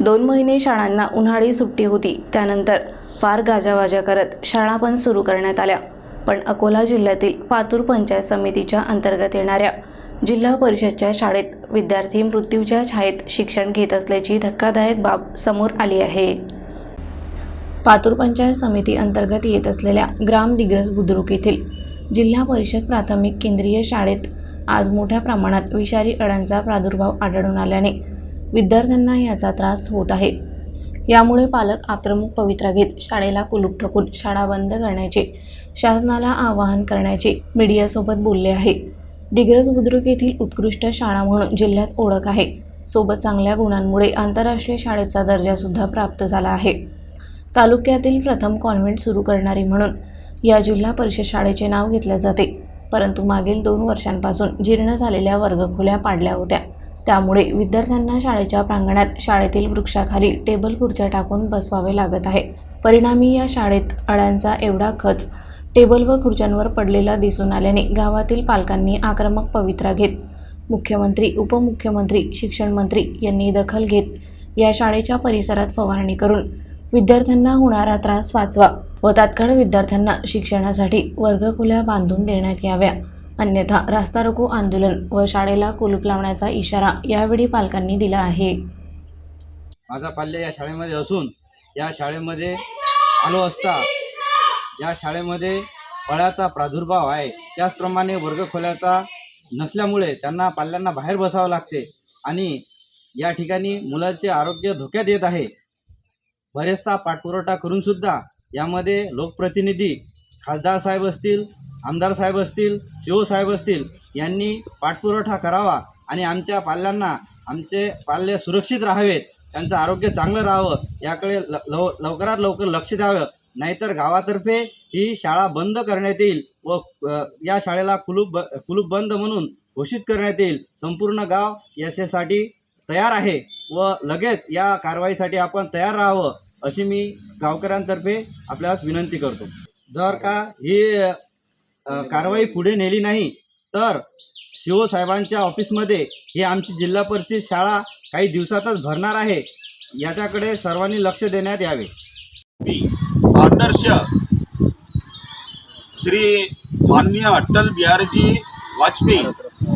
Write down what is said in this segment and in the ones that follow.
दोन महिने शाळांना उन्हाळी सुट्टी होती. त्यानंतर फार गाजावाजा करत शाळा पण सुरू करण्यात आल्या. पण अकोला जिल्ह्यातील पातूर पंचायत समितीच्या अंतर्गत येणाऱ्या जिल्हा परिषदच्या शाळेत विद्यार्थी मृत्यूच्या छायेत शिक्षण घेत असल्याची धक्कादायक बाब समोर आली आहे. पातूर पंचायत समिती अंतर्गत येत असलेल्या ग्राम दिग्रस बुद्रुक येथील जिल्हा परिषद प्राथमिक केंद्रीय शाळेत आज मोठ्या प्रमाणात विषारी अळ्यांचा प्रादुर्भाव आढळून आल्याने विद्यार्थ्यांना याचा त्रास होत आहे. यामुळे पालक आक्रमक पवित्रा घेत शाळेला कुलूप ठकून शाळा बंद करण्याचे शासनाला आवाहन करण्याचे मीडियासोबत बोलले आहे. डिग्रज बुद्रुक येथील उत्कृष्ट शाळा म्हणून जिल्ह्यात ओळख आहे. सोबत चांगल्या गुणांमुळे आंतरराष्ट्रीय शाळेचा दर्जासुद्धा प्राप्त झाला आहे. तालुक्यातील प्रथम कॉन्व्हेंट सुरू करणारी म्हणून या जिल्हा परिषद शाळेचे नाव घेतले जाते. परंतु मागील दोन वर्षांपासून जीर्ण झालेल्या वर्गखोल्या पाडल्या होत्या. त्यामुळे विद्यार्थ्यांना शाळेच्या प्रांगणात शाळेतील वृक्षाखाली टेबल खुर्च्या टाकून बसवावे लागत आहे. परिणामी या शाळेत अळ्यांचा एवढा खच टेबल व खुर्च्यांवर पडलेला दिसून आल्याने गावातील पालकांनी आक्रमक पवित्रा घेत मुख्यमंत्री उपमुख्यमंत्री शिक्षण मंत्री यांनी दखल घेत या शाळेच्या परिसरात फवारणी करून विद्यार्थ्यांना होणारा त्रास वाचवा व तात्काळ विद्यार्थ्यांना शिक्षणासाठी वर्गखोल्या बांधून देण्यात याव्या. अन्यथा रास्ता रोको आंदोलन व शाळेला कुलूप लावण्याचा इशारा यावेळी पालकांनी दिला आहे. माझा पाल्य या शाळेमध्ये असून या शाळेमध्ये आलो असता या शाळेमध्ये फळाचा प्रादुर्भाव आहे. त्याचप्रमाणे वर्गखोल्याचा नसल्यामुळे त्यांना पाल्यांना बाहेर बसावं लागते आणि या ठिकाणी मुलांचे आरोग्य धोक्यात येत आहे. बरेचसा पाठपुरवठा करूनसुद्धा यामध्ये लोकप्रतिनिधी खासदार साहेब असतील आमदार साहेब असतील सी साहेब असतील यांनी पाठपुरवठा करावा आणि आमच्या पाल्यांना आमचे पाल्य सुरक्षित राहावेत त्यांचं आरोग्य चांगलं राहावं याकडे ल लव लवकरात लवकर लक्ष द्यावं. नाहीतर गावातर्फे ही शाळा बंद करण्यात येईल व या शाळेला कुलूप ब कुलूप बंद म्हणून घोषित करण्यात येईल. संपूर्ण गाव याच्यासाठी तयार आहे व लगेच या कारवाईसाठी आपण तयार राहावं अशी मी गावकऱ्यांतर्फे आपल्याला विनंती करतो. जर का ही कारवाई पुढे नेली नाही तर शिव साहेबांच्या ऑफिसमध्ये ही आमची जिल्हा परिषद शाळा काही दिवसातच भरणार आहे याच्याकडे सर्वांनी लक्ष देण्यात यावे. आदर्श श्री माननीय अटल बिहारीजी वाजपेयी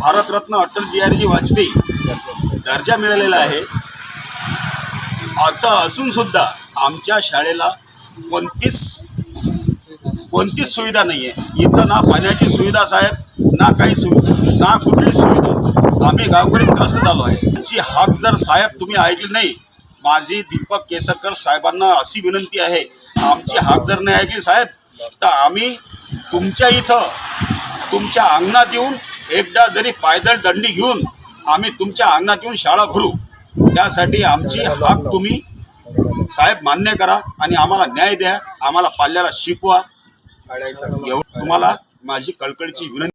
भारतरत्न अटल बिहारीजी वाजपेयी दर्जा मिळालेला आहे. असं असून सुद्धा आमच्या शाळेला कोणतीच कोणतीच सुविधा नाही आहे इथं ना पाण्याची सुविधा साहेब ना काही सुविधा ना कुठलीच सुविधा. आम्ही गावकरी त्रस्त झालो आहे. यांची हाक जर साहेब तुम्ही ऐकली नाही माझी दीपक केसरकर साहेबांना अशी विनंती आहे आमची हाक जर नाही ऐकली साहेब तर आम्ही तुमच्या इथं तुमच्या अंगणात येऊन एकदा जरी पायदळ दंडी घेऊन आम्ही तुमच्या अंगणात येऊन शाळा भरू. त्यासाठी आमची हाक तुम्ही साहेब मान्य करा आणि आम्हाला न्याय द्या आम्हाला पाल्याला शिकवा. तुम्हाला माझी कळकळीची विनंती